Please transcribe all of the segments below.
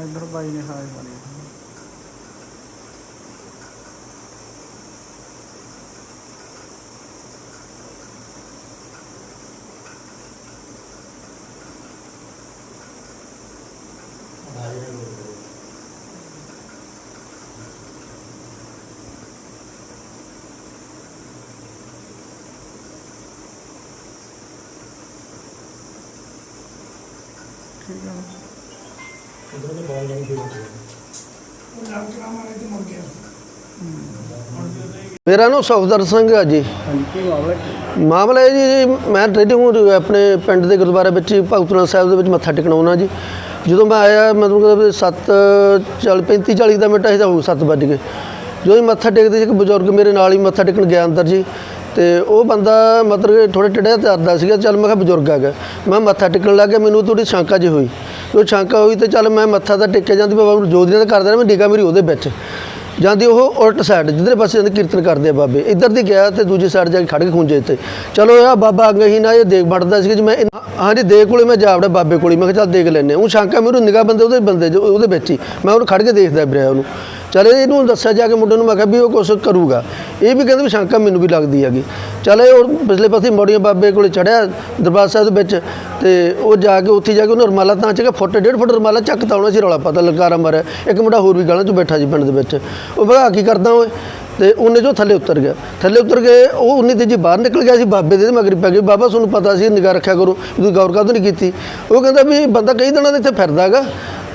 హైదరాబాద్ని హాయ్ మరి ठीक है ਬਾਈ ਨੇ ਹਾਏ ਬਣੀ ਠੀਕ ਹੈ ਮੇਰਾ ਨਾਮ ਸੁਖਦਰ ਸਿੰਘ ਆ ਜੀ। ਹਾਂਜੀ ਕੀ ਮਾਮਲਾ ਕੀ? ਮਾਮਲਾ ਇਹ ਜੀ ਜੀ, ਮੈਂ ਟ੍ਰੇਡਿੰਗ ਆਪਣੇ ਪਿੰਡ ਦੇ ਗੁਰਦੁਆਰੇ ਵਿੱਚ ਹੀ ਭਗਤਨਾਥ ਸਾਹਿਬ ਦੇ ਵਿੱਚ ਮੱਥਾ ਟੇਕਣ ਆਉਣਾ ਜੀ। ਜਦੋਂ ਮੈਂ ਆਇਆ ਮਤਲਬ ਕਿ 7 40 35 40 ਦਾ ਮਿੰਟ ਤਾਂ ਹੋ 7 ਵੱਜ ਗਏ। ਜਦੋਂ ਹੀ ਮੱਥਾ ਟੇਕਦੇ ਸੀ ਇੱਕ ਬਜ਼ੁਰਗ ਮੇਰੇ ਨਾਲ ਹੀ ਮੱਥਾ ਟੇਕਣ ਗਿਆ ਅੰਦਰ ਜੀ। ਤੇ ਉਹ ਬੰਦਾ ਮਤਲਬ ਕਿ ਥੋੜੇ ਟੜਿਆ ਤਰਦਾ ਸੀਗਾ ਚੱਲ ਮੈਂ ਕਿਹਾ ਬਜ਼ੁਰਗ ਆ ਗਿਆ। ਮੈਂ ਮੱਥਾ ਟੇਕਣ ਲੱਗ ਗਿਆ ਮੈਨੂੰ ਥੋੜੀ ਸ਼ੰਕਾ ਜਿਹੀ ਹੋਈ। ਉਹ ਛਾਂਕਾ ਹੋਈ ਤੇ ਚੱਲ ਮੈਂ ਮੱਥਾ ਤਾਂ ਟੇਕਿਆ ਜਾਂਦੀ, ਬਾਬਾ ਨੂੰ ਜੋਦੀਆਂ ਤਾਂ ਕਰਦਾ ਰਿਹਾ ਮੈਂ ਨਿਗਾਹ ਮੇਰੀ ਉਹਦੇ ਵਿੱਚ। ਜਾਂਦੀ ਉਹ ਉਲਟ ਸਾਈਡ ਜਿੱਧਰ ਪਾਸੇ ਜਾਂਦੇ ਕੀਰਤਨ ਕਰਦੇ ਆ ਬਾਬੇ। ਇੱਧਰ ਦੀ ਗਿਆ ਤੇ ਦੂਜੀ ਸਾਈਡ ਜਾ ਕੇ ਖੜ ਕੇ ਖੁੰਝੇ ਤੇ। ਚਲੋ ਇਹ ਬਾਬਾ ਅੱਗੇ ਹੀ ਨਾ ਇਹ ਦੇਖ ਵੜਦਾ ਸੀ ਜੀ, ਮੈਂ ਹਾਂਜੀ ਦੇਖ ਕੋਲੇ ਮੈਂ ਜਾ ਵੜਿਆ ਬਾਬੇ ਕੋਲੇ। ਮੈਂ ਕਿਹਾ ਚੱਲ ਦੇਖ ਲੈਨੇ ਉਹ ਸ਼ੰਕਾ ਮੈਨੂੰ ਨਿਗਾਹ ਬੰਦੇ ਉਹਦੇ ਬੰਦੇ ਉਹਦੇ ਵਿੱਚ ਹੀ। ਮੈਂ ਉਹਨੂੰ ਖੜ ਕੇ ਦੇਖਦਾ ਰਿਹਾ ਉਹਨੂੰ। ਚਲੇ ਇਹਨੂੰ ਦੱਸਿਆ ਜਾ ਕੇ ਮੁੰਡੇ ਨੂੰ ਮੈਂ ਕਿਹਾ ਵੀ ਉਹ ਕੁਛ ਕਰੂਗਾ। ਇਹ ਵੀ ਕਹਿੰਦੇ ਵੀ ਸ਼ੰਕਾ ਮੈਨੂੰ ਵੀ ਲੱਗਦੀ ਹੈਗੀ। ਚਲੇ ਉਹ ਪਿਛਲੇ ਪਾਸੇ ਮੋੜੀਆਂ ਬਾਬੇ ਕੋਲੇ ਚੜਿਆ ਦਰਬਾਰ ਸਾਹਿਬ ਦੇ ਵਿੱਚ ਤੇ ਉਹ ਜਾ ਕੇ ਉੱਥੇ ਜਾ ਕੇ ਉਹਨੇ ਰਮਾਲਾ ਤਾਂ ਚੱਕਿਆ, ਫੁੱਟ, ਡੇਢ ਫੁੱਟ ਰਮਾਲਾ ਚੱਕ ਤਾਂ ਆਉਣਾ ਸੀ ਰੌਲਾ ਪਤਾ, ਲਲਕਾਰਾ ਮਾਰਿਆ। ਇੱਕ ਮੁੰਡਾ ਹੋਰ ਵੀ ਗਾਲਾਂ 'ਚ ਬੈਠਾ ਸੀ ਪਿੰਡ ਦੇ ਵਿੱਚ। ਉਹ ਭਗਾ ਕੀ ਕਰਦਾ ਓਏ? ਤੇ ਉਹਨੇ ਜੋ ਥੱਲੇ ਉਤਰ ਗਿਆ। ਥੱਲੇ ਉਤਰ ਕੇ ਉਹ ਉਨੀ ਤੇ ਜੀ ਬਾਹਰ ਨਿਕਲ ਗਿਆ ਸੀ ਬਾਬੇ ਦੇ ਮਗਰ ਪੈ ਗਈ ਬਾਬਾ ਤੁਹਾਨੂੰ ਪਤਾ ਸੀ ਨਿਗਾਹ ਰੱਖਿਆ ਕਰੋ ਤੁਸੀਂ ਗੌਰ ਕਾਹਦੋਂ ਨਹੀਂ ਕੀਤੀ? ਉਹ ਕਹਿੰਦਾ ਵੀ ਬੰਦਾ ਕਈ ਦਿਨਾਂ ਦੇ ਇੱਥੇ ਫਿਰਦਾ ਹੈਗਾ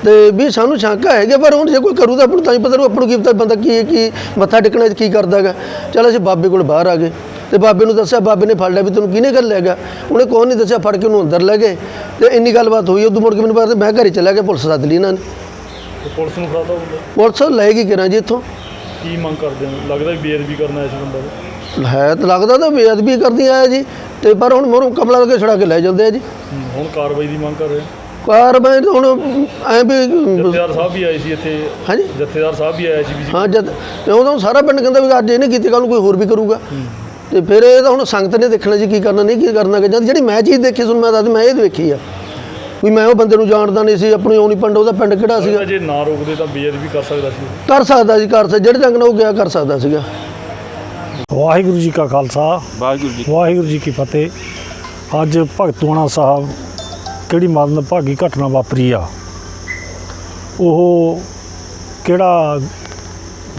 ਤੇ ਵੀ ਸਾਨੂੰ ਸ਼ੰਕਾ ਹੈਗਾ ਪਰ ਹੁਣ ਜੇ ਕੋਈ ਕਰੂ ਤਾਂ ਆਪਾਂ ਨੂੰ ਤਾਂ ਹੀ ਪਤਾ ਰੂ ਆਪਾਂ ਨੂੰ ਕੀ ਪਤਾ ਬੰਦਾ ਕੀ ਕੀ ਮੱਥਾ ਟੇਕਣਾ ਕੀ ਕਰਦਾ ਹੈਗਾ। ਚਲ ਅਸੀਂ ਬਾਬੇ ਕੋਲ ਬਾਹਰ ਆ ਗਏ ਤੇ ਬਾਬੇ ਨੂੰ ਦੱਸਿਆ ਬਾਬੇ ਨੇ ਫੜ ਲਿਆ ਵੀ ਤੈਨੂੰ ਕਿਹਨੇ ਗੱਲ ਹੈਗਾ ਉਹਨੇ ਕੋਈ ਨਹੀਂ ਦੱਸਿਆ ਫੜ ਕੇ ਉਹਨੂੰ ਅੰਦਰ ਲੈ ਗਏ ਤੇ ਇੰਨੀ ਗੱਲਬਾਤ ਹੋਈ ਉਦੋਂ ਮੁੜ ਕੇ ਮੈਨੂੰ ਪਤਾ ਮੈਂ ਘਰੇ ਚਲਾ ਗਿਆ ਪੁਲਿਸ ਸੱਦ ਲਈ ਇਹਨਾਂ ਨੇ। ਪੁਲਿਸ ਨੂੰ ਫੜਾਦਾ ਹੁੰਦਾ। ਪੁਲਿਸ ਲੈ ਗਈ ਕਿਰਾਂ ਜੀ ਇੱਥੋਂ। ਕੀ ਮੰਗ ਕਰਦੇ ਹੋ? ਲੱਗਦਾ ਵੀ ਬੇਅਦਬੀ ਕਰਨਾ ਇਸ ਬੰਦਾ ਦਾ ਹੈ ਤਾਂ ਲੱਗਦਾ ਤਾਂ ਬੇਅਦਬੀ ਕਰਦੀ ਆਇਆ ਜੀ। ਤੇ ਪਰ ਹੁਣ ਮੋਰੋਂ ਕਮਲਾ ਕੇ ਛੜਾ ਕੇ ਲੈ ਜਾਂਦੇ ਆ ਜੀ। ਹੁਣ ਕਾਰਵਾਈ ਦੀ ਮੰਗ ਕਰ ਰਹੇ ਹੋ? ਕਾਰਵਾਈ ਤਾਂ ਹੁਣ ਐ ਵੀ ਜਥੇਦਾਰ ਸਾਹਿਬ ਵੀ ਆਏ ਸੀ ਇੱਥੇ। ਹਾਂਜੀ। ਜਥੇਦਾਰ ਸਾਹਿਬ ਵੀ ਆਏ ਸੀ ਵੀ ਹਾਂ ਜਦ ਤੇ ਉਦੋਂ ਸਾਰਾ ਪਿੰਡ ਕਹਿੰਦਾ ਵੀ ਅੱਜ ਇਹਨੇ ਕੀਤੀ ਕੱਲ ਨੂੰ ਕੋਈ ਹੋਰ ਵੀ ਕਰੂਗਾ। ਤੇ ਫਿਰ ਇਹ ਤਾਂ ਹੁਣ ਸੰਗਤ ਨੇ ਦੇਖਣਾ ਜੀ ਕੀ ਕਰਨਾ ਨਹੀਂ ਕੀ ਕਰਨਾ ਕਿ ਜਦ ਜਿਹੜੀ ਮੈਂ ਚੀਜ਼ ਦੇਖੀ ਸੁਣ ਮੈਂ ਦੱਸ ਮੈਂ ਇਹ ਦੇਖੀ ਆ। ਵੀ ਮੈਂ ਉਹ ਬੰਦੇ ਨੂੰ ਜਾਣਦਾ ਨਹੀਂ ਸੀ ਆਪਣੀ ਆਉਣੀ ਪਿੰਡ ਉਹਦਾ ਪਿੰਡ ਕਿਹੜਾ ਸੀਗਾ? ਜੇ ਨਾ ਰੋਕਦੇ ਤਾਂ ਬੇਅਦਬੀ ਕਰ ਸਕਦਾ ਸੀ। ਕਰ ਸਕਦਾ ਸੀ ਕਰ ਸਕਦਾ ਜਿਹੜੇ ਜੰਗ ਨਾਲ ਉਹ ਗਿਆ ਕਰ ਸਕਦਾ ਸੀਗਾ। ਵਾਹਿਗੁਰੂ ਜੀ ਕਾ ਖਾਲਸਾ ਵਾਹਿਗੁਰੂ ਜੀ ਵਾਹਿਗੁਰੂ ਜੀ ਕੀ ਫਤਿਹ। ਅੱਜ ਭਗਤੂਆਣਾ ਸਾਹਿਬ ਕਿਹੜੀ ਮਰਨ ਭਾਗੀ ਘਟਨਾ ਵਾਪਰੀ ਆ? ਉਹ ਕਿਹੜਾ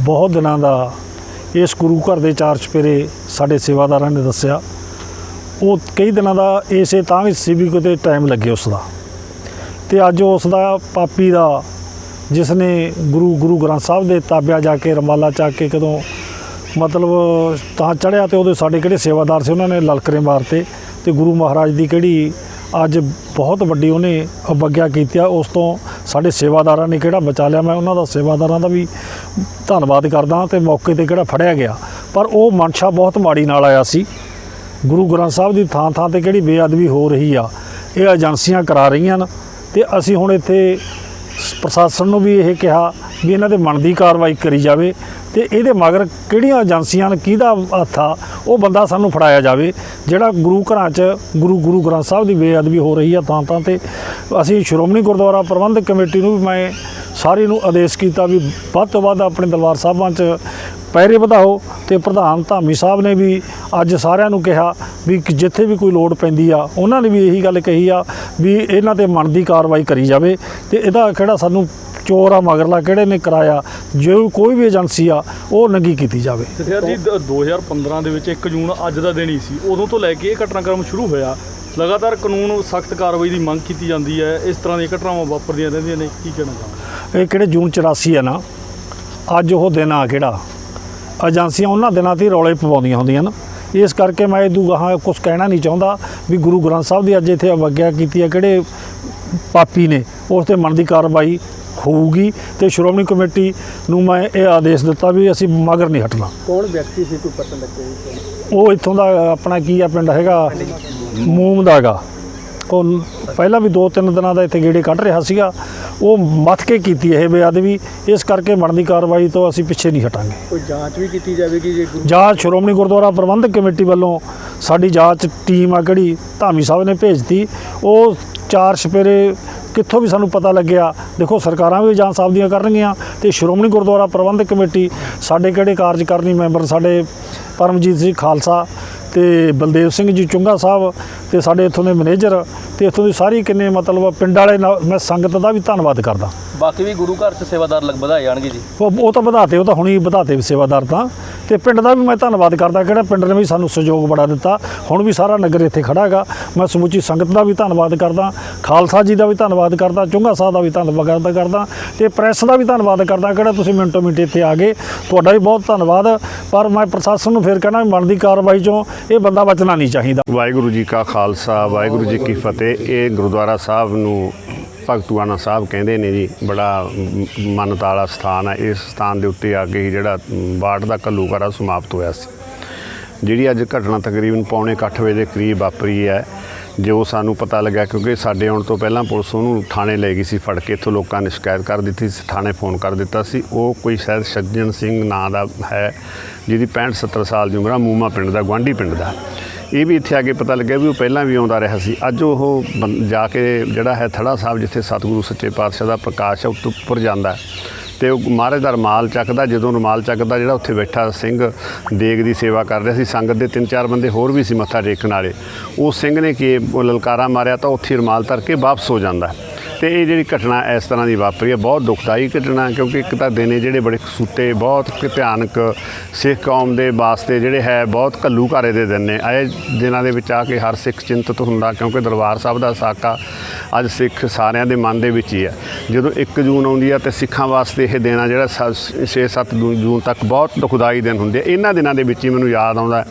ਬਹੁਤ ਦਿਨਾਂ ਦਾ ਇਸ ਗੁਰੂ ਘਰ ਦੇ ਚਾਰ ਚਪੇਰੇ ਸਾਡੇ ਸੇਵਾਦਾਰਾਂ ਨੇ ਦੱਸਿਆ। ਉਹ ਕਈ ਦਿਨਾਂ ਦਾ ਇਸੇ ਤਾਂ ਵੀ ਸੀ ਵੀ ਕਿਤੇ ਟਾਈਮ ਲੱਗੇ ਉਸ ਦਾ। ਤੇ ਅੱਜ ਉਸ ਦਾ ਪਾਪੀ ਦਾ ਜਿਸ ਨੇ ਗੁਰੂ ਗੁਰੂ ਗ੍ਰੰਥ ਸਾਹਿਬ ਦੇ ਤਾਬਿਆ ਜਾ ਕੇ ਰਮਾਲਾ ਚੱਕ ਕੇ ਕਦੋਂ ਮਤਲਬ ਤਾਂ ਚੜਿਆ ਤੇ ਉਹਦੇ ਸਾਡੇ ਕਿਹੜੇ ਸੇਵਾਦਾਰ ਸੀ, ਉਹਨਾਂ ਨੇ ਲਲਕਰੇ ਮਾਰਤੇ ਤੇ ਗੁਰੂ ਮਹਾਰਾਜ ਦੀ ਕਿਹੜੀ ਅੱਜ ਬਹੁਤ ਵੱਡੀ ਉਹਨੇ ਅਵਗਿਆ ਕੀਤੀ ਆ। ਉਸ ਤੋਂ ਸਾਡੇ ਸੇਵਾਦਾਰਾਂ ਨੇ ਕਿਹੜਾ ਬਚਾ ਲਿਆ, ਮੈਂ ਉਹਨਾਂ ਦਾ ਸੇਵਾਦਾਰਾਂ ਦਾ ਵੀ ਧੰਨਵਾਦ ਕਰਦਾ ਤੇ ਮੌਕੇ ਤੇ ਕਿਹੜਾ ਫੜਿਆ ਗਿਆ। ਪਰ ਉਹ ਮਨਸ਼ਾ ਬਹੁਤ ਮਾੜੀ ਨਾਲ ਆਇਆ ਸੀ। ਗੁਰੂ ਗ੍ਰੰਥ ਸਾਹਿਬ ਦੀ ਥਾਂ ਥਾਂ ਤੇ ਕਿਹੜੀ ਬੇਅਦਬੀ ਹੋ ਰਹੀ ਆ, ਇਹ ਏਜੰਸੀਆਂ ਕਰਾ ਰਹੀਆਂ ਨੇ ਤੇ ਅਸੀਂ ਹੁਣ ਇੱਥੇ ਸ- ਪ੍ਰਸ਼ਾਸਨ ਨੂੰ ਵੀ ਇਹ ਕਿਹਾ ਵੀ ਇਹਨਾਂ ਦੇ ਮਨ ਦੀ ਕਾਰਵਾਈ ਕਰੀ ਜਾਵੇ ਤੇ ਇਹਦੇ ਮਗਰ ਕਿਹੜੀਆਂ ਏਜੰਸੀਆਂ ਨੇ ਕਿਹਦਾ ਹੱਥ ਆ, ਉਹ ਬੰਦਾ ਸਾਨੂੰ ਫੜਾਇਆ ਜਾਵੇ, ਜਿਹੜਾ ਗੁਰੂ ਘਰਾਂ 'ਚ ਗੁਰੂ ਗੁਰੂ ਗ੍ਰੰਥ ਸਾਹਿਬ ਦੀ ਬੇਅਦਬੀ ਹੋ ਰਹੀ ਆ ਥਾਂ ਥਾਂ ਤੇ ਅਸੀਂ ਸ਼੍ਰੋਮਣੀ ਗੁਰਦੁਆਰਾ ਪ੍ਰਬੰਧਕ ਕਮੇਟੀ ਨੂੰ ਵੀ ਮੈਂ ਸਾਰੀ ਨੂੰ ਆਦੇਸ਼ ਕੀਤਾ ਵੀ ਵੱਧ ਤੋਂ ਵੱਧ ਆਪਣੇ ਦਰਬਾਰ ਸਾਹਿਬਾਂ 'ਚ ਪਹਿਰੇ ਵਧਾਓ ਤੇ ਪ੍ਰਧਾਨ ਧਾਮੀ ਸਾਹਿਬ ਨੇ ਵੀ ਅੱਜ ਸਾਰਿਆਂ ਨੂੰ ਕਿਹਾ ਵੀ ਜਿੱਥੇ ਵੀ ਕੋਈ ਲੋੜ ਪੈਂਦੀ ਆ ਉਹਨਾਂ ਨੇ ਵੀ ਇਹੀ ਗੱਲ ਕਹੀ ਆ ਵੀ ਇਹਨਾਂ ਤੇ ਮਨ ਦੀ ਕਾਰਵਾਈ ਕਰੀ ਜਾਵੇ ਤੇ ਇਹਦਾ ਕਿਹੜਾ ਸਾਨੂੰ ਚੋਰ ਆ ਮਗਰਲਾ ਕਿਹੜੇ ਨੇ ਕਰਾਇਆ ਜੋ ਕੋਈ ਵੀ ਏਜੰਸੀ ਆ ਉਹ ਨੰਗੀ ਕੀਤੀ ਜਾਵੇ। ਜਥੇਦਾਰ ਜੀ ਦ- 2015 ਦੇ ਵਿੱਚ 1 ਜੂਨ ਅੱਜ ਦਾ ਦਿਨ ਹੀ ਸੀ ਉਦੋਂ ਤੋਂ ਲੈ ਕੇ ਇਹ ਘਟਨਾਕ੍ਰਮ ਸ਼ੁਰੂ ਹੋਇਆ। ਲਗਾਤਾਰ ਕਾਨੂੰਨ ਸਖਤ ਕਾਰਵਾਈ ਦੀ ਮੰਗ ਕੀਤੀ ਜਾਂਦੀ ਹੈ ਇਸ ਤਰ੍ਹਾਂ ਦੀਆਂ ਘਟਨਾਵਾਂ ਵਾਪਰਦੀਆਂ ਰਹਿੰਦੀਆਂ ਨੇ ਕੀ ਕਹਿਣਾ ਚਾਹੁੰਦੇ ਇਹ ਕਿਹੜੇ ਜੂਨ 84 ਆ ਨਾ ਅੱਜ ਉਹ ਦਿਨ ਆ ਕਿਹੜਾ? ਏਜੰਸੀਆਂ ਉਹਨਾਂ ਦਿਨਾਂ ਤੇ ਰੌਲੇ ਪਵਾਉਂਦੀਆਂ ਹੁੰਦੀਆਂ ਨਾ ਇਸ ਕਰਕੇ ਮੈਂ ਇਹਦੂ ਗਾਹਾਂ ਕੁਝ ਕਹਿਣਾ ਨਹੀਂ ਚਾਹੁੰਦਾ ਵੀ ਗੁਰੂ ਗ੍ਰੰਥ ਸਾਹਿਬ ਦੀ ਅੱਜ ਇੱਥੇ ਅਵਗਿਆ ਕੀਤੀ ਹੈ ਕਿਹੜੇ ਪਾਪੀ ਨੇ ਉਸ ਤੇ ਮਨ ਦੀ ਕਾਰਵਾਈ ਹੋਊਗੀ ਤੇ ਸ਼੍ਰੋਮਣੀ ਕਮੇਟੀ ਨੂੰ ਮੈਂ ਇਹ ਆਦੇਸ਼ ਦਿੱਤਾ ਵੀ ਅਸੀਂ ਮਗਰ ਨਹੀਂ ਹਟਣਾ। ਕੌਣ ਵਿਅਕਤੀ ਸੀ ਕੋਈ ਪਤਾ ਲੱਗੇ ਉਹ ਇੱਥੋਂ ਦਾ ਆਪਣਾ ਕੀ ਆ ਪਿੰਡ ਹੈਗਾ? ਮੂਮ ਦਾ ਹੈਗਾ। ਉਹ ਪਹਿਲਾਂ ਵੀ ਦੋ ਤਿੰਨ ਦਿਨਾਂ ਦਾ ਇੱਥੇ ਗੇੜੇ ਕੱਢ ਰਿਹਾ ਸੀਗਾ। ਉਹ ਮੱਥ ਕੇ ਕੀਤੀ ਇਹ ਬੇਅਦਬੀ ਇਸ ਕਰਕੇ ਬਣਦੀ ਕਾਰਵਾਈ ਤੋਂ ਅਸੀਂ ਪਿੱਛੇ ਨਹੀਂ ਹਟਾਂਗੇ। ਕੋਈ ਜਾਂਚ ਵੀ ਕੀਤੀ ਜਾਵੇਗੀ ਜੇ ਜਾਂਚ ਸ਼੍ਰੋਮਣੀ ਗੁਰਦੁਆਰਾ ਪ੍ਰਬੰਧਕ ਕਮੇਟੀ ਵੱਲੋਂ ਸਾਡੀ ਜਾਂਚ ਟੀਮ ਆ ਕਿਹੜੀ ਧਾਮੀ ਸਾਹਿਬ ਨੇ ਭੇਜਤੀ ਉਹ ਚਾਰ ਛਪੇਰੇ ਕਿੱਥੋਂ ਵੀ ਸਾਨੂੰ ਪਤਾ ਲੱਗਿਆ ਦੇਖੋ ਸਰਕਾਰਾਂ ਵੀ ਜਾਂਚ ਸਾਹਿਬ ਦੀਆਂ ਕਰਨਗੀਆਂ ਤੇ ਸ਼੍ਰੋਮਣੀ ਗੁਰਦੁਆਰਾ ਪ੍ਰਬੰਧਕ ਕਮੇਟੀ ਸਾਡੇ ਕਿਹੜੇ ਕਾਰਜਕਾਰਨੀ ਮੈਂਬਰ ਸਾਡੇ ਪਰਮਜੀਤ ਸਿੰਘ ਖਾਲਸਾ ਤੇ ਬਲਦੇਵ ਸਿੰਘ ਜੀ ਚੁੰਗਾ ਸਾਹਿਬ ਤੇ ਸਾਡੇ ਇੱਥੋਂ ਦੇ ਮੈਨੇਜਰ ਤੇ ਇੱਥੋਂ ਦੀ ਸਾਰੀ ਕਿੰਨੇ ਮਤਲਬ ਪਿੰਡ ਵਾਲੇ ਨਾਲ ਮੈਂ ਸੰਗਤ ਦਾ ਵੀ ਧੰਨਵਾਦ ਕਰਦਾ। ਬਾਕੀ ਵੀ ਗੁਰੂ ਘਰ ਚ ਸੇਵਾਦਾਰ ਲੱਗ ਵਧਾਏ ਜਾਣਗੇ ਜੀ। ਉਹ ਉਹ ਤਾਂ ਵਧਾਤੇ ਉਹ ਤਾਂ ਹੁਣੀ ਵਧਾਤੇ ਸੇਵਾਦਾਰ ਤਾਂ। ਤੇ ਪਿੰਡ ਦਾ ਵੀ ਮੈਂ ਧੰਨਵਾਦ ਕਰਦਾ ਕਿਹੜਾ ਪਿੰਡ ਨੇ ਵੀ ਸਾਨੂੰ ਸਹਿਯੋਗ ਬੜਾ ਦਿੱਤਾ। ਹੁਣ ਵੀ ਸਾਰਾ ਨਗਰ ਇੱਥੇ ਖੜਾ ਹੈਗਾ। ਮੈਂ ਸਮੁੱਚੀ ਸੰਗਤ ਦਾ ਵੀ ਧੰਨਵਾਦ ਕਰਦਾ ਖਾਲਸਾ ਜੀ ਦਾ ਵੀ ਧੰਨਵਾਦ ਕਰਦਾ ਚੁੰਗਾ ਸਾਹਿਬ ਦਾ ਵੀ ਧੰਨਵਾਦ ਕਰਦਾ ਤੇ ਪ੍ਰੈਸ ਦਾ ਵੀ ਧੰਨਵਾਦ ਕਰਦਾ ਕਿਹੜਾ ਤੁਸੀਂ ਮਿੰਟੋ ਮਿੰਟ ਇੱਥੇ ਆ ਗਏ। ਤੁਹਾਡਾ ਵੀ ਬਹੁਤ ਧੰਨਵਾਦ। ਪਰ ਮੈਂ ਪ੍ਰਸ਼ਾਸਨ ਨੂੰ ਫੇਰ ਕਹਿਣਾ ਵੀ ਬਣਦੀ ਕਾਰਵਾਈ ਚੋਂ ਇਹ ਬੰਦਾ ਬਚਣਾ ਨਹੀਂ ਚਾਹੀਦਾ। ਵਾਹਿਗੁਰੂ ਜੀ ਕਾ ਖਾਲਸਾ ਵਾਹਿਗੁਰੂ ਜੀ ਕੀ ਫਤਿਹ। ਇਹ ਗੁਰਦੁਆਰਾ ਸਾਹਿਬ ਨੂੰ ਭਗਤੂਆਣਾ ਸਾਹਿਬ ਕਹਿੰਦੇ ਨੇ ਜੀ। ਬੜਾ ਮ- ਵਾਲਾ ਸਥਾਨ ਹੈ ਇਸ ਸਥਾਨ ਦੇ ਉੱਤੇ ਆ ਕੇ ਹੀ ਜਿਹੜਾ ਮ, ਬਾੜ ਦਾ ਘੱਲੂਘਾਰਾ ਸਮਾਪਤ ਹੋਇਆ ਸੀ। ਜਿਹੜੀ ਅੱਜ ਘਟਨਾ ਤਕਰੀਬਨ ਪੌਣੇ ਕੁ ਵਜੇ ਦੇ ਕਰੀਬ ਵਾਪਰੀ ਹੈ। ਜੋ ਸਾਨੂੰ ਪਤਾ ਲੱਗਾ ਕਿਉਂਕਿ ਸਾਡੇ ਆਉਣ ਤੋਂ ਪਹਿਲਾਂ ਪੁਲਿਸ ਉਹਨੂੰ ਥਾਣੇ ਲੈ ਗਈ ਸੀ, ਫੜ ਕੇ ਇੱਥੋਂ ਲੋਕਾਂ ਨੇ ਸ਼ਿਕਾਇਤ ਕਰ ਦਿੱਤੀ ਸੀ, ਥਾਣੇ ਫੋਨ ਕਰ ਦਿੱਤਾ ਸੀ। ਉਹ ਕੋਈ ਸ਼ਾਇਦ ਸੱਜਣ ਸਿੰਘ ਨਾਂ ਦਾ ਹੈ, ਜਿਹਦੀ 65 70 ਸਾਲ ਦੀ ਉਮਰ ਆ, ਮੂਮਾ ਪਿੰਡ ਦਾ ਗਵਾਂਢੀ ਪਿੰਡ ਦਾ। ਇਹ ਵੀ ਇੱਥੇ ਆ ਕੇ ਪਤਾ ਲੱਗਿਆ ਵੀ ਉਹ ਪਹਿਲਾਂ ਵੀ ਆਉਂਦਾ ਰਿਹਾ ਸੀ। ਅੱਜ ਉਹ ਬੰ- ਜਾ ਕੇ ਜਿਹੜਾ ਹੈ ਥੜਾ ਸਾਹਿਬ, ਜਿੱਥੇ ਸਤਿਗੁਰੂ ਸੱਚੇ ਪਾਤਸ਼ਾਹ ਦਾ ਪ੍ਰਕਾਸ਼ ਹੈ ਉੱਤੇ ਉੱਪਰ ਜਾਂਦਾ। ਹੈ ਤੇ ਉਹ ਮਹਾਰਾਜ ਦਾ ਰਮਾਲ ਚੱਕਦਾ, ਜਦੋਂ ਰਮਾਲ ਚੱਕਦਾ, ਜਿਹੜਾ ਉੱਥੇ ਬੈਠਾ ਸਿੰਘ ਦੇਗ ਦੀ ਸੇਵਾ ਕਰ ਰਿਹਾ ਸੀ, ਸੰਗਤ ਦੇ ਤਿੰਨ ਚਾਰ ਬੰਦੇ ਹੋਰ ਵੀ ਸੀ ਮੱਥਾ ਟੇਕਣ ਵਾਲੇ, ਉਹ ਸਿੰਘ ਨੇ ਕਿ ਉਹ ਲਲਕਾਰਾ ਮਾਰਿਆ ਤਾਂ ਉੱਥੇ ਰਮਾਲ ਧਰ ਕੇ ਵਾਪਸ ਹੋ ਜਾਂਦਾ। ਤੇ ਇਹ ਜਿਹੜੀ ਘਟਨਾ ਇਸ ਤਰ੍ਹਾਂ ਦੀ ਵਾਪਰੀ ਹੈ, ਬਹੁਤ ਦੁਖਦਾਈ ਘਟਨਾ ਕਿਉਂਕਿ ਇੱਕ ਤਾਂ ਦਿਨੇ ਜਿਹੜੇ ਬੜੇ ਕਸੂਤੇ ਬਹੁਤ ਕਿ, ਭਿਆਨਕ ਸਿੱਖ ਕੌਮ ਦੇ ਵਾਸਤੇ ਜਿਹੜੇ ਹੈ, ਬਹੁਤ ਘੱਲੂ ਘਾਰੇ ਦੇ ਦਿਨ ਨੇ। ਆਏ ਦਿਨਾਂ ਦੇ ਵਿੱਚ ਆ ਕੇ ਹਰ ਸਿੱਖ ਚਿੰਤਤ ਹੁੰਦਾ, ਕਿਉਂਕਿ ਦਰਬਾਰ ਸਾਹਿਬ ਦਾ ਸਾਕਾ ਅੱਜ ਸਿੱਖ ਸਾਰਿਆਂ ਦੇ ਮਨ ਦੇ ਵਿੱਚ ਹੀ ਹੈ। ਜਦੋਂ 1 ਜੂਨ ਆਉਂਦੀ ਹੈ ਤੇ ਸਿੱਖਾਂ ਵਾਸਤੇ ਇਹ ਦਿਨ ਆ ਜਿਹੜਾ 6-7 ਜੂਨ ਤੱਕ ਬਹੁਤ ਦੁਖਦਾਈ ਦਿਨ ਹੁੰਦੇ ਆ। ਇਹਨਾਂ ਦਿਨਾਂ ਦੇ ਵਿੱਚ ਹੀ ਮੈਨੂੰ ਯਾਦ ਆਉਂਦਾ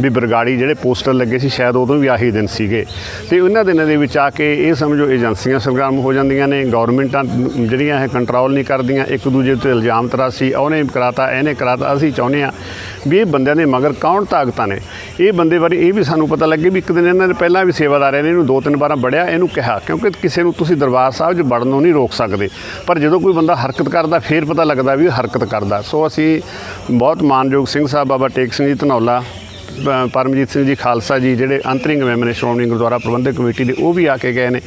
ਵੀ ਬਰਗਾੜੀ ਜਿਹੜੇ ਪੋਸਟਰ ਲੱਗੇ ਸੀ, ਸ਼ਾਇਦ ਉਦੋਂ ਵੀ ਆਹੀ ਦਿਨ ਸੀਗੇ। ਤੇ ਉਹਨਾਂ ਦਿਨਾਂ ਦੇ ਵਿੱਚ ਆ ਕੇ ਇਹ ਸਮਝੋ, ਏਜੰਸੀਆਂ ਸਰਗਰਮ ਹੋ ਜਾਂਦੀਆਂ ਨੇ ਗਵਰਨਮੈਂਟਾਂ ਜਿਹੜੀਆਂ ਇਹ ਕੰਟਰੋਲ ਨਹੀਂ ਕਰਦੀਆਂ, ਇੱਕ ਦੂਜੇ ਉੱਤੇ ਇਲਜ਼ਾਮ ਤਰਾਸੀ, ਉਹਨੇ ਕਰਾਤਾ, ਇਹਨੇ ਕਰਾਤਾ, ਅਸੀਂ ਚਾਹੁੰਦੇ ਆ ਵੀ ਇਹ ਬੰਦਿਆਂ ਦੇ ਮਗਰ ਕੌਣ ਤਾਕਤਾਂ ਨੇ। ਇਹ ਬੰਦੇ ਬਾਰੇ ਇਹ ਵੀ ਸਾਨੂੰ ਪਤਾ ਲੱਗੇ ਵੀ ਇੱਕ ਦਿਨ ਇਹਨਾਂ ਨੇ ਪਹਿਲਾਂ ਵੀ ਸੇਵਾਦਾਰ ਨੇ, ਇਹਨੂੰ ਦੋ ਤਿੰਨ ਵਾਰਾਂ ਬੜਿਆ, ਇਹਨੂੰ ਕਿਹਾ, ਕਿਉਂਕਿ ਕਿਸੇ ਨੂੰ ਤੁਸੀਂ ਦਰਬਾਰ ਸਾਹਿਬ 'ਚ ਵੜਨ ਨੂੰ ਨਹੀਂ ਰੋਕ ਸਕਦੇ। ਪਰ ਜਦੋਂ ਕੋਈ ਬੰਦਾ ਹਰਕਤ ਕਰਦਾ, ਫੇਰ ਪਤਾ ਲੱਗਦਾ ਵੀ ਹਰਕਤ ਕਰਦਾ। ਸੋ ਅਸੀਂ ਬਹੁਤ ਮਾਨਯੋਗ ਸਿੰਘ ਸਾਹਿਬ, ਬਾਬਾ ਟੇਕ ਸਿੰਘ ਜੀ, ਧਨੌਲਾ ਪਰਮਜੀਤ ਸਿੰਘ ਜੀ ਖਾਲਸਾ ਜੀ ਜਿਹੜੇ ਅੰਤਰਿੰਗ ਮੈਂਬਰ ਨੇ ਸ਼੍ਰੋਮਣੀ ਗੁਰਦੁਆਰਾ ਪ੍ਰਬੰਧਕ ਕਮੇਟੀ ਦੇ ਉਹ ਵੀ ਆ ਕੇ ਗਏ ਨੇ।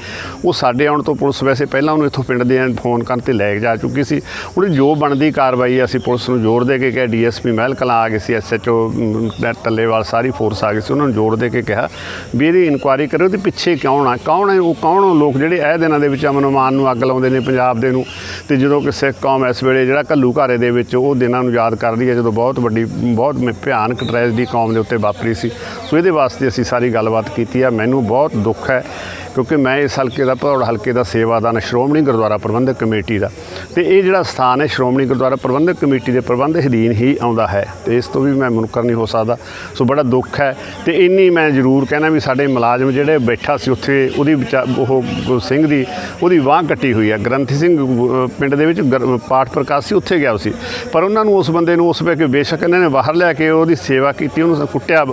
ਉਹ ਸਾਡੇ ਆਉਣ ਤੋਂ ਪੁਲਿਸ ਵੈਸੇ ਪਹਿਲਾਂ ਉਹਨੂੰ ਇੱਥੋਂ ਪਿੰਡ ਦੇ ਫੋਨ ਕਰਨ ਤੇ ਲੈ ਕੇ ਜਾ ਚੁੱਕੀ ਸੀ। ਉਹਦੀ ਜੋ ਬਣਦੀ ਕਾਰਵਾਈ ਹੈ, ਅਸੀਂ ਪੁਲਿਸ ਨੂੰ ਜ਼ੋਰ ਦੇ ਕੇ ਕਿਹਾ ਡੀਐਸਪੀ ਮਹਿਲ ਕਲਾਂ ਆ ਗਏ ਸੀ ਐਸਐਚਓ ਟੱਲੇਵਾਲ ਸਾਰੀ ਫੋਰਸ ਆ ਗਈ ਸੀ ਉਹਨਾਂ ਨੂੰ ਜ਼ੋਰ ਦੇ ਕੇ ਕਿਹਾ ਵੀ ਇਹਦੀ ਇਨਕੁਆਇਰੀ ਕਰੋ ਤੇ ਪਿੱਛੇ ਕੌਣ ਆ ਕੌਣ ਹੈ ਉਹ ਕੌਣ ਉਹ ਲੋਕ ਜਿਹੜੇ ਇਹ ਦਿਨਾਂ ਦੇ ਵਿੱਚ ਅਮਨ ਅਮਾਨ ਨੂੰ ਅੱਗ ਲਾਉਂਦੇ ਨੇ ਪੰਜਾਬ ਦੇ ਨੂੰ ਤੇ ਜਦੋਂ ਕਿ ਸਿੱਖ ਕੌਮ ਇਸ ਵੇਲੇ ਜਿਹੜਾ ਘੱਲੂ ਘਾਰੇ ਦੇ ਵਿੱਚ ਉਹ ਦਿਨਾਂ ਨੂੰ ਯਾਦ ਕਰਦੀ ਹੈ ਜਦੋਂ ਬਹੁਤ ਵੱਡੀ ਬਹੁਤ ਭਿਆਨਕ ਟ੍ਰੈਜਡੀ ਕੌਮ ਦੇ ਉੱਤੇ ਵਾਪਰੀ ਸੀ। ਸੋ ਇਹਦੇ ਵਾਸਤੇ ਅਸੀਂ ਸਾਰੀ ਗੱਲਬਾਤ ਕੀਤੀ ਆ। ਮੈਨੂੰ ਬਹੁਤ ਦੁੱਖ ਹੈ ਕਿਉਂਕਿ ਮੈਂ ਇਸ ਹਲਕੇ ਦਾ ਭੌੜ ਹਲਕੇ ਦਾ ਸੇਵਾਦਾਨ ਸ਼੍ਰੋਮਣੀ ਗੁਰਦੁਆਰਾ ਪ੍ਰਬੰਧਕ ਕਮੇਟੀ ਦਾ। ਤੇ ਇਹ ਜਿਹੜਾ ਸਥਾਨ ਹੈ, ਸ਼੍ਰੋਮਣੀ ਗੁਰਦੁਆਰਾ ਪ੍ਰਬੰਧਕ ਕਮੇਟੀ ਦੇ ਪ੍ਰਬੰਧ ਅਧੀਨ ਹੀ ਆਉਂਦਾ ਹੈ। ਤੇ ਇਸ ਤੋਂ ਵੀ ਮੈਂ ਮੁਨਕਰ ਨਹੀਂ ਹੋ ਸਕਦਾ। ਸੋ ਬੜਾ ਦੁੱਖ ਹੈ। ਤੇ ਇੰਨੀ ਮੈਂ ਜ਼ਰੂਰ ਕਹਿਣਾ ਵੀ ਸਾਡੇ ਮੁਲਾਜ਼ਮ ਜਿਹੜੇ ਬੈਠਾ ਸੀ ਉੱਥੇ, ਉਹਦੀ ਵਿਚਾ- ਉਹ ਗੁਰੂ ਸਿੰਘ ਦੀ, ਉਹਦੀ ਬਾਂਹ ਕੱਟੀ ਹੋਈ ਹੈ। ਗ੍ਰੰਥੀ ਸਿੰਘ ਪਿੰਡ ਦੇ ਵਿੱਚ ਗਰ- ਪਾਠ ਪ੍ਰਕਾਸ਼ ਸੀ, ਉੱਥੇ ਗਿਆ ਸੀ। ਪਰ ਉਹਨਾਂ ਨੂੰ ਉਸ ਬੰਦੇ ਨੂੰ ਉਸ ਵੇਲੇ ਬੇਸ਼ੱਕ ਇਹਨਾਂ ਨੇ ਬਾਹਰ ਲਿਆ ਕੇ ਉਹਦੀ ਸੇਵਾ ਕੀਤੀ, ਉਹਨੂੰ ਕੁੱਟਿਆ।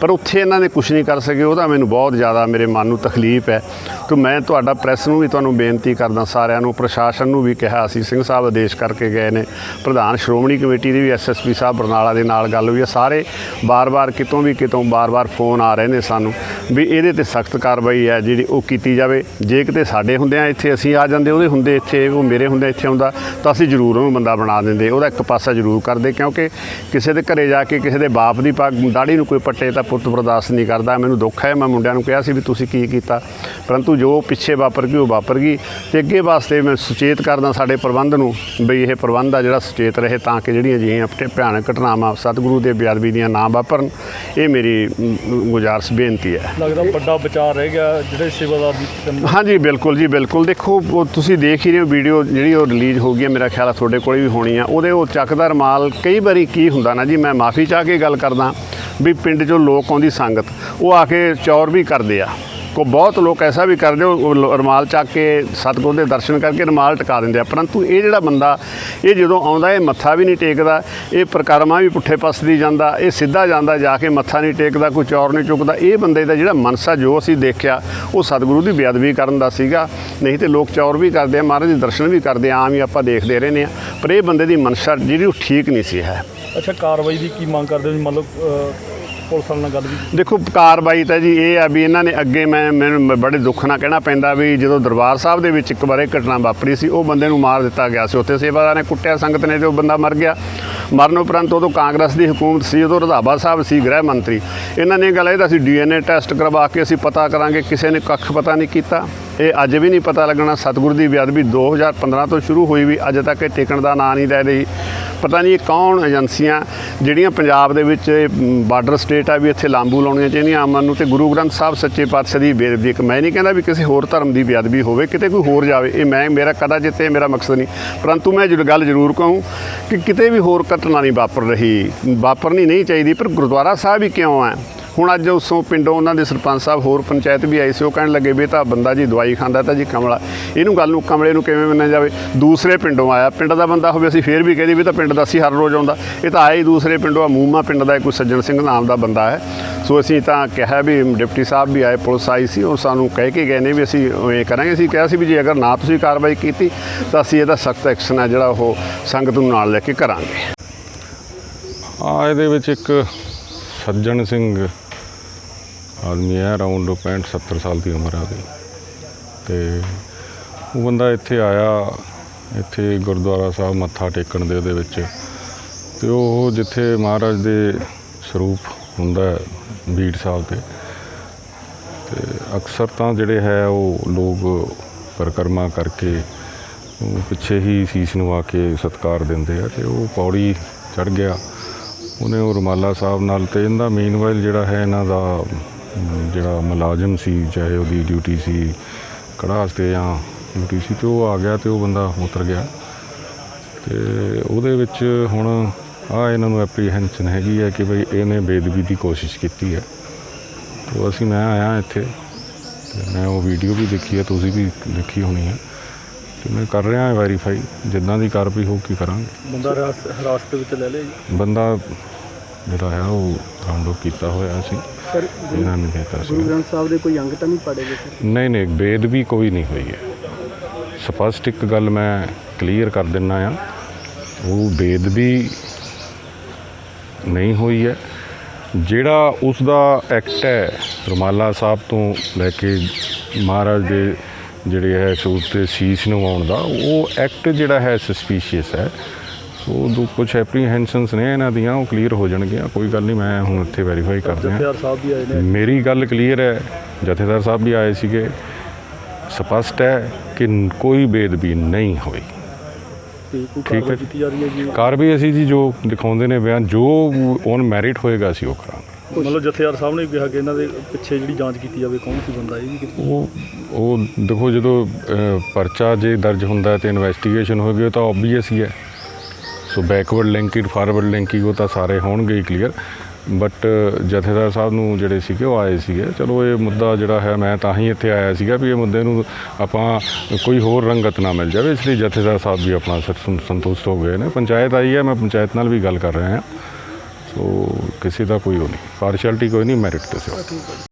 ਪਰ ਉੱਥੇ ਇਹਨਾਂ ਨੇ ਕੁਝ ਨਹੀਂ ਕਰ ਸਕੇ। ਉਹਦਾ ਮੈਨੂੰ ਬਹੁਤ ਜ਼ਿਆਦਾ ਮੇਰੇ ਮਨ ਨੂੰ ਤਕਲੀਫ ਹੈ। ਤੇ ਮੈਂ ਤੁਹਾਡਾ ਪ੍ਰੈਸ ਨੂੰ ਵੀ ਤੁਹਾਨੂੰ ਬੇਨਤੀ ਕਰਦਾ, ਸਾਰਿਆਂ ਨੂੰ, ਪ੍ਰਸ਼ਾਸਨ ਨੂੰ ਵੀ ਕਿਹਾ ਅਸੀਂ ਸਿੰਘ ਸਾਹਿਬ ਆਦੇਸ਼ ਕਰਕੇ ਗਏ ਨੇ, ਪ੍ਰਧਾਨ ਸ਼੍ਰੋਮਣੀ ਕਮੇਟੀ ਦੀ ਵੀ ਐਸਐਸਪੀ ਸਾਹਿਬ ਬਰਨਾਲਾ ਦੇ ਨਾਲ ਗੱਲ ਹੋਈ ਹੈ, ਸਾਰੇ ਬਾਰ-ਬਾਰ ਕਿਤੋਂ ਵੀ ਕਿਤੋਂ ਬਾਰ-ਬਾਰ ਫੋਨ ਆ ਰਹੇ ਨੇ ਸਾਨੂੰ, ਵੀ ਇਹਦੇ ਤੇ ਸਖਤ ਕਾਰਵਾਈ ਹੈ ਜਿਹੜੀ ਉਹ ਕੀਤੀ ਜਾਵੇ, ਜੇ ਕਿਤੇ ਸਾਡੇ ਹੁੰਦਿਆਂ ਇੱਥੇ ਅਸੀਂ ਆ ਜਾਂਦੇ, ਉਹਦੇ ਹੁੰਦੇ ਇੱਥੇ, ਉਹ ਮੇਰੇ ਹੁੰਦੇ ਇੱਥੇ ਆਉਂਦਾ, ਤਾਂ ਅਸੀਂ ਜ਼ਰੂਰ ਉਹਨੂੰ ਬੰਦਾ ਬਣਾ ਦਿੰਦੇ, ਉਹਦਾ ਇੱਕ ਪਾਸਾ ਜ਼ਰੂਰ ਕਰਦੇ, ਕਿਉਂਕਿ ਕਿਸੇ ਦੇ ਘਰੇ ਜਾ ਕੇ ਕਿਸੇ ਦੇ ਬਾਪ ਦੀ ਪੱਗ ਦਾੜੀ ਨੂੰ ਕੋਈ ਪੱਟੇ ਤਾਂ ਪੁੱਤ ਬਰਦਾਸ਼ਤ ਨਹੀਂ ਕਰਦਾ, ਮੈਨੂੰ ਦੁੱਖ ਹੈ, ਮੈਂ ਮੁੰਡਿਆਂ ਨੂੰ ਕਿਹਾ ਸੀ ਵੀ ਤੁਸੀਂ ਕੀ ਕੀਤਾ ਪਰੰਤੂ ਜੋ ਪਿੱਛੇ ਵਾਪਰ ਗਈ ਉਹ ਵਾਪਰ ਗਈ ਤੇ ਅੱਗੇ ਵਾਸਤੇ ਮੈਂ ਸੁਚੇਤ ਕਰਦਾ ਸਾਡੇ ਪ੍ਰਬੰਧ ਨੂੰ ਬਈ ਇਹ ਪ੍ਰਬੰਧ ਆ ਜਿਹੜਾ ਸੁਚੇਤ ਰਹੇ ਤਾਂ ਕਿ ਜਿਹੜੀਆਂ ਜਿਹੀਆਂ ਆਪਣੇ ਭਿਆਨਕ ਘਟਨਾਵਾਂ ਸਤਿਗੁਰੂ ਦੇ ਬੇਅਦਬੀ ਦੀਆਂ ਨਾ ਵਾਪਰਨ ਇਹ ਮੇਰੀ ਗੁਜ਼ਾਰਿਸ਼ ਬੇਨਤੀ ਹੈ। ਲੱਗਦਾ ਵੱਡਾ ਵਿਚਾਰ ਰਹਿ ਗਿਆ ਜਿਹੜੇ ਸੇਵਾਦਾਰ ਦੀ ਹਾਂਜੀ ਬਿਲਕੁਲ ਜੀ ਬਿਲਕੁਲ। ਦੇਖੋ ਉਹ ਤੁਸੀਂ ਦੇਖ ਹੀ ਰਹੇ ਹੋ ਵੀਡੀਓ ਜਿਹੜੀ ਉਹ ਰਿਲੀਜ਼ ਹੋ ਗਈ ਹੈ ਮੇਰਾ ਖਿਆਲ ਆ ਤੁਹਾਡੇ ਕੋਲ ਵੀ ਹੋਣੀ ਆ। ਉਹਦੇ ਉਹ ਚੱਕਦਾ ਰਮਾਲ ਕਈ ਵਾਰੀ ਕੀ ਹੁੰਦਾ ਨਾ ਜੀ ਮੈਂ ਮਾਫੀ ਚਾਹ ਕੇ ਗੱਲ ਕਰਦਾ ਵੀ ਪਿੰਡ 'ਚੋਂ ਲੋਕ ਆਉਂਦੀ ਸੰਗਤ ਉਹ ਆ ਕੇ ਚੌਰ ਵੀ ਕਰਦੇ ਆ। ਕੋ ਬਹੁਤ ਲੋਕ ਐਸਾ ਵੀ ਕਰਦੇ ਉਹ ਉਹ ਰੁਮਾਲ ਚੱਕ ਕੇ ਸਤਿਗੁਰ ਦੇ ਦਰਸ਼ਨ ਕਰਕੇ ਰੁਮਾਲ ਟਿਕਾ ਦਿੰਦੇ ਆ। ਪਰੰਤੂ ਇਹ ਜਿਹੜਾ ਬੰਦਾ, ਇਹ ਜਦੋਂ ਆਉਂਦਾ, ਇਹ ਮੱਥਾ ਵੀ ਨਹੀਂ ਟੇਕਦਾ, ਇਹ ਪ੍ਰਕਰਮਾ ਵੀ ਪੁੱਠੇ ਪਾਸੇ ਜਾਂਦਾ, ਇਹ ਸਿੱਧਾ ਜਾਂਦਾ, ਜਾ ਕੇ ਮੱਥਾ ਨਹੀਂ ਟੇਕਦਾ, ਕੋਈ ਚੌਰ ਨਹੀਂ ਚੁੱਕਦਾ, ਇਹ ਬੰਦੇ ਦਾ ਜਿਹੜਾ ਮਨਸਾ ਜੋ ਅਸੀਂ ਦੇਖਿਆ, ਉਹ ਸਤਿਗੁਰੂ ਦੀ ਬੇਅਦਬੀ ਕਰਨ ਦਾ ਸੀਗਾ। ਨਹੀਂ ਤੇ ਲੋਕ ਚੌਰ ਵੀ ਕਰਦੇ ਆ, ਮਹਾਰਾਜ ਦੇ ਦਰਸ਼ਨ ਵੀ ਕਰਦੇ ਆ, ਆਮ ਹੀ ਆਪਾਂ ਦੇਖਦੇ ਰਹਿੰਦੇ ਆ। ਪਰ ਇਹ ਬੰਦੇ ਦੀ ਮਨਸਾ ਜਿਹੜੀ ਉਹ ਠੀਕ ਨਹੀਂ ਸੀ ਹੈ। ਅੱਛਾ, ਕਾਰਵਾਈ ਦੀ ਕੀ ਮੰਗ ਕਰਦੇ ਹੋ? ਮਤਲਬ ਪੁਲਿਸ ਵਾਲਿਆਂ ਨਾਲ ਗੱਲ ਵੀ ਦੇਖੋ, ਕਾਰਵਾਈ ਤਾਂ ਜੀ ਇਹ ਆ ਵੀ ਇਹਨਾਂ ਨੇ ਅੱਗੇ ਮੈਂ ਮੈਨੂੰ ਬੜੇ ਦੁੱਖ ਨਾਲ ਕਹਿਣਾ ਪੈਂਦਾ ਵੀ ਜਦੋਂ ਦਰਬਾਰ ਸਾਹਿਬ ਦੇ ਵਿੱਚ ਇੱਕ ਵਾਰ ਇਹ ਘਟਨਾ ਵਾਪਰੀ ਸੀ, ਉਹ ਬੰਦੇ ਨੂੰ ਮਾਰ ਦਿੱਤਾ ਗਿਆ ਸੀ। ਉੱਥੇ ਸੇਵਾਦਾਰ ਨੇ ਕੁੱਟਿਆ, ਸੰਗਤ ਨੇ ਤੇ ਉਹ ਬੰਦਾ ਮਰ ਗਿਆ। ਮਰਨ ਉਪਰੰਤ ਉਦੋਂ ਕਾਂਗਰਸ ਦੀ ਹਕੂਮਤ ਸੀ, ਉਦੋਂ ਰਧਾਵਾ ਸਾਹਿਬ ਸੀ, ਗ੍ਰਹਿ ਮੰਤਰੀ। ਇਹਨਾਂ ਨੇ ਇਹ ਗੱਲ ਇਹਦਾ ਅਸੀਂ ਡੀਐਨਏ ਟੈਸਟ ਕਰਵਾ ਕੇ ਅਸੀਂ ਪਤਾ ਕਰਾਂਗੇ, ਕਿਸੇ ਨੇ ਕੱਖ ਪਤਾ ਨਹੀਂ ਕੀਤਾ। ਇਹ ਅੱਜ ਵੀ ਨਹੀਂ ਪਤਾ ਲੱਗਣਾ। ਸਤਿਗੁਰੂ ਦੀ ਬੇਅਦਬੀ 2015 ਤੋਂ ਸ਼ੁਰੂ ਹੋਈ ਵੀ ਅੱਜ ਤੱਕ ਇਹ ਟਿਕਣ ਦਾ ਨਾਂ ਨਹੀਂ ਲੈ ਰਹੀ। ਪਤਾ ਨਹੀਂ ਇਹ ਕੌਣ ਏਜੰਸੀਆਂ ਜਿਹੜੀਆਂ ਪੰਜਾਬ ਦੇ ਵਿੱਚ ਬਾਰਡਰ ਸਟੇਟ ਆ ਵੀ ਇੱਥੇ ਲਾਂਬੂ ਲਾਉਣੀਆਂ ਚਾਹੀਦੀਆਂ ਅਮਨ ਨੂੰ ਤੇ ਗੁਰੂ ਗ੍ਰੰਥ ਸਾਹਿਬ ਸੱਚੇ ਪਾਤਸ਼ਾਹ ਦੀ ਬੇਅਦਬੀ ਇੱਕ ਮੈਂ ਨਹੀਂ ਕਹਿੰਦਾ ਵੀ ਕਿਸੇ ਹੋਰ ਧਰਮ ਦੀ ਬੇਅਦਬੀ ਹੋਵੇ, ਕਿਤੇ ਕੋਈ ਹੋਰ ਜਾਵੇ। ਇਹ ਮੈਂ, ਮੇਰਾ ਕਦਾ ਜਿੱਤੇ, ਮੇਰਾ ਮਕਸਦ ਨਹੀਂ। ਪਰੰਤੂ ਮੈਂ ਜਿਹੜੀ ਗੱਲ ਜ਼ਰੂਰ ਕਹੂੰ ਕਿ ਕਿਤੇ ਵੀ ਹੋਰ ਘਟਨਾ ਨਹੀਂ ਵਾਪਰ ਰਹੀ। ਵਾਪਰਨੀ ਨਹੀਂ ਚਾਹੀਦੀ, ਪਰ ਗੁਰਦੁਆਰਾ ਸਾਹਿਬ ਹੀ ਕਿਉਂ ਹੈ ਹੁਣ ਅੱਜ ਉਸੋਂ ਪਿੰਡੋਂ ਉਹਨਾਂ ਦੇ ਸਰਪੰਚ ਸਾਹਿਬ ਹੋਰ ਪੰਚਾਇਤ ਵੀ ਆਈ ਸੀ, ਉਹ ਕਹਿਣ ਲੱਗੇ ਵੀ ਇਹ ਤਾਂ ਬੰਦਾ ਜੀ ਦਵਾਈ ਖਾਂਦਾ ਤਾਂ ਜੀ ਕਮਲਾ। ਇਹਨੂੰ ਗੱਲ ਨੂੰ ਕਮਲੇ ਨੂੰ ਕਿਵੇਂ ਮੰਨਿਆ ਜਾਵੇ? ਦੂਸਰੇ ਪਿੰਡੋਂ ਆਇਆ। ਪਿੰਡ ਦਾ ਬੰਦਾ ਹੋਵੇ, ਅਸੀਂ ਫੇਰ ਵੀ ਕਹਦੇ ਵੀ ਤਾਂ ਪਿੰਡ ਦਾ ਸੀ, ਹਰ ਰੋਜ਼ ਆਉਂਦਾ। ਇਹ ਤਾਂ ਆਇਆ ਹੀ ਦੂਸਰੇ ਪਿੰਡੋਂ ਆ ਮੂਮਾ ਪਿੰਡ ਦਾ ਕੋਈ ਸੱਜਣ ਸਿੰਘ ਨਾਮ ਦਾ ਬੰਦਾ ਹੈ। ਸੋ ਅਸੀਂ ਤਾਂ ਕਿਹਾ ਵੀ ਡਿਪਟੀ ਸਾਹਿਬ ਵੀ ਆਏ, ਪੁਲਿਸ ਆਈ ਸੀ, ਉਹ ਸਾਨੂੰ ਕਹਿ ਕੇ ਗਏ ਨੇ ਵੀ ਅਸੀਂ ਇਹ ਕਰਾਂਗੇ। ਅਸੀਂ ਕਿਹਾ ਸੀ ਵੀ ਜੇ ਅਗਰ ਨਾ ਤੁਸੀਂ ਕਾਰਵਾਈ ਕੀਤੀ, ਤਾਂ ਅਸੀਂ ਇਹਦਾ ਸਖਤ ਐਕਸ਼ਨ ਹੈ ਜਿਹੜਾ ਉਹ ਸੰਗਤ ਨੂੰ ਨਾਲ ਲੈ ਕੇ ਕਰਾਂਗੇ। ਆ, ਇਹਦੇ ਵਿੱਚ ਇੱਕ ਸੱਜਣ ਸਿੰਘ ਆਦਮੀ ਹੈ, ਅਰਾਊਂਡ 65 70 ਸਾਲ ਦੀ ਉਮਰ ਆ ਗਈ ਤੇ ਉਹ ਬੰਦਾ ਇੱਥੇ ਆਇਆ, ਇੱਥੇ ਗੁਰਦੁਆਰਾ ਸਾਹਿਬ ਮੱਥਾ ਟੇਕਣ ਦੇ, ਉਹਦੇ ਵਿੱਚ। ਤੇ ਉਹ ਜਿੱਥੇ ਮਹਾਰਾਜ ਦੇ ਸਰੂਪ ਹੁੰਦਾ ਬੀੜ ਸਾਹਿਬ 'ਤੇ। ਤੇ ਅਕਸਰ ਤਾਂ ਜਿਹੜੇ ਹੈ, ਉਹ ਲੋਕ ਪਰਿਕਰਮਾ ਕਰਕੇ ਪਿੱਛੇ ਹੀ ਸੀਸ ਨਵਾ ਕੇ ਸਤਿਕਾਰ ਦਿੰਦੇ ਆ, ਤੇ ਉਹ ਪੌੜੀ ਚੜ ਗਿਆ। ਉਹਨੇ ਉਹ ਰੁਮਾਲਾ ਸਾਹਿਬ ਨਾਲ, ਤੇ ਇਹਦਾ ਮੀਨਵਾਈਲ ਜਿਹੜਾ ਹੈ, ਇਹਨਾਂ ਦਾ ਜਿਹੜਾ ਮੁਲਾਜ਼ਮ ਸੀ ਚਾਹੇ ਉਹਦੀ ਡਿਊਟੀ ਸੀ ਕੜਾਸ ਤੇ ਜਾਂ ਡਿਊਟੀ ਸੀ ਤੇ ਉਹ ਆ ਗਿਆ ਤੇ ਉਹ ਬੰਦਾ ਉਤਰ ਗਿਆ। ਤੇ ਉਹਦੇ ਵਿੱਚ ਹੁਣ ਆ ਇਹਨਾਂ ਨੂੰ ਐਪਰੀਹੈਂਸ਼ਨ ਹੈਗੀ ਹੈ ਕਿ ਭਈ ਇਹਨੇ ਬੇਦਬੀ ਦੀ ਕੋਸ਼ਿਸ਼ ਕੀਤੀ ਹੈ। ਤੇ ਅਸੀਂ ਮੈਂ ਆਇਆ ਇੱਥੇ ਤੇ ਮੈਂ ਉਹ ਵੀਡੀਓ ਵੀ ਦੇਖੀ ਹੈ ਤੁਸੀਂ ਵੀ ਦੇਖੀ ਹੋਣੀ ਹੈ। ਤੇ ਮੈਂ ਕਰ ਰਿਹਾ ਵੈਰੀਫਾਈ ਜਿੱਦਾਂ ਦੀ ਕਾਰਵਾਈ ਹੋਊਗੀ ਕਰਾਂਗੇ। ਬੰਦਾ ਹਿਰਾਸ- ਹਿਰਾਸਤ ਵਿੱਚ ਲੈ ਲਿਆ ਜੀ। ਬੰਦਾ ਜਿਹੜਾ ਹੈ ਉਹ ਰਾਉਂਡ ਅਪ ਕੀਤਾ ਹੋਇਆ ਸੀ ਸਰ ਇਹਨਾਂ ਨੇ ਦਿੱਤਾ ਗੁਰੂ ਸੀ ਗ੍ਰੰਥ ਸਾਹਿਬ ਦੇ ਕੋਈ ਅੰਗ ਤਾਂ ਨਹੀਂ ਪੜੇ ਗਏ ਸਰ? ਨਹੀਂ ਨਹੀਂ ਬੇਦਬੀ ਕੋਈ ਨਹੀਂ ਹੋਈ ਹੈ। ਸਪਸ਼ਟ ਇੱਕ ਗੱਲ ਮੈਂ ਕਲੀਅਰ ਕਰ ਦਿੰਨਾ ਆ ਉਹ ਬੇਦਬੀ ਨਹੀਂ ਹੋਈ ਹੈ। ਜਿਹੜਾ ਉਸ ਦਾ ਐਕਟ ਹੈ ਰੁਮਾਲਾ ਸਾਹਿਬ ਤੋਂ ਲੈ ਕੇ ਮਹਾਰਾਜ ਦੇ ਜਿਹੜੇ ਹੈ ਸੂਟ ਤੇ ਸੀਸ ਨਵਾਉਣ ਦਾ ਉਹ ਐਕਟ ਜਿਹੜਾ ਹੈ ਸਸਪੀਸ਼ੀਅਸ ਹੈ। ਸੋ ਦੋ ਕੁਝ ਐਪਰੀਹੈਂਸ਼ਨਸ ਨੇ ਇਹਨਾਂ ਦੀਆਂ ਉਹ ਕਲੀਅਰ ਹੋ ਜਾਣਗੀਆਂ ਕੋਈ ਗੱਲ ਨਹੀਂ ਮੈਂ ਹੁਣ ਇੱਥੇ ਵੈਰੀਫਾਈ ਕਰ ਦਿਆਂ। ਜਥੇਦਾਰ ਸਾਹਿਬ ਵੀ ਆਏ ਨੇ। ਮੇਰੀ ਗੱਲ ਕਲੀਅਰ ਹੈ ਜਥੇਦਾਰ ਸਾਹਿਬ ਵੀ ਆਏ ਸੀਗੇ। ਸਪਸ਼ਟ ਹੈ ਕਿ ਕੋਈ ਬੇਦਬੀ ਨਹੀਂ ਹੋਈ ਠੀਕ ਹੈ। ਕੀਤੀ ਜਾ ਰਹੀ ਹੈ ਜੀ? ਕਾਰਵਾਈ ਅਸੀਂ ਜੀ ਜੋ ਦਿਖਾਉਂਦੇ ਨੇ ਬਿਆਨ ਜੋ ਔਨ ਮੈਰਿਟ ਹੋਏਗਾ ਅਸੀਂ ਉਹ ਕਰਾਂਗੇ। ਮਤਲਬ ਜਥੇਦਾਰ ਸਾਹਿਬ ਨੇ ਵੀ ਕਿਹਾ ਕਿ ਇਹਨਾਂ ਦੇ ਪਿੱਛੇ ਜਿਹੜੀ ਜਾਂਚ ਕੀਤੀ ਜਾਵੇ ਕੌਣ ਸੀ ਬੰਦਾ ਇਹ ਵੀ ਉਹ ਉਹ ਦੇਖੋ ਜਦੋਂ ਪਰਚਾ ਜੇ ਦਰਜ ਹੁੰਦਾ ਹੈ ਤੇ ਇਨਵੈਸਟੀਗੇਸ਼ਨ ਹੋਏਗੀ ਉਹ ਤਾਂ ਆਬਵੀਅਸ ਹੀ ਹੈ। So backward linked forward linking ਉਹ ਤਾਂ ਸਾਰੇ ਹੋਣਗੇ ਹੀ ਕਲੀਅਰ ਬਟ ਜਥੇਦਾਰ ਸਾਹਿਬ ਨੂੰ ਜਿਹੜੇ ਸੀਗੇ, ਉਹ ਆਏ ਸੀਗੇ। ਚਲੋ, ਇਹ ਮੁੱਦਾ ਜਿਹੜਾ ਹੈ, ਮੈਂ ਤਾਂ ਹੀ ਇੱਥੇ ਆਇਆ ਸੀਗਾ ਵੀ ਇਹ ਮੁੱਦੇ ਨੂੰ ਆਪਾਂ ਕੋਈ ਹੋਰ ਰੰਗਤ ਨਾ ਮਿਲ ਜਾਵੇ। ਇਸ ਲਈ ਜਥੇਦਾਰ ਸਾਹਿਬ ਵੀ ਆਪਣਾ ਸੰ- ਸੰਤੁਸ਼ਟ ਹੋ ਗਏ ਨੇ। ਪੰਚਾਇਤ ਆਈ ਹੈ, ਮੈਂ ਪੰਚਾਇਤ ਨਾਲ ਵੀ ਗੱਲ ਕਰ ਰਿਹਾ ਹਾਂ। ਸੋ ਕਿਸੇ ਦਾ ਕੋਈ ਉਹ ਨਹੀਂ। ਪਾਰਸ਼ੈਲਿਟੀ ਕੋਈ ਨਹੀਂ ਮੈਰਿਟ ਤੇ ਸਿਵਾ।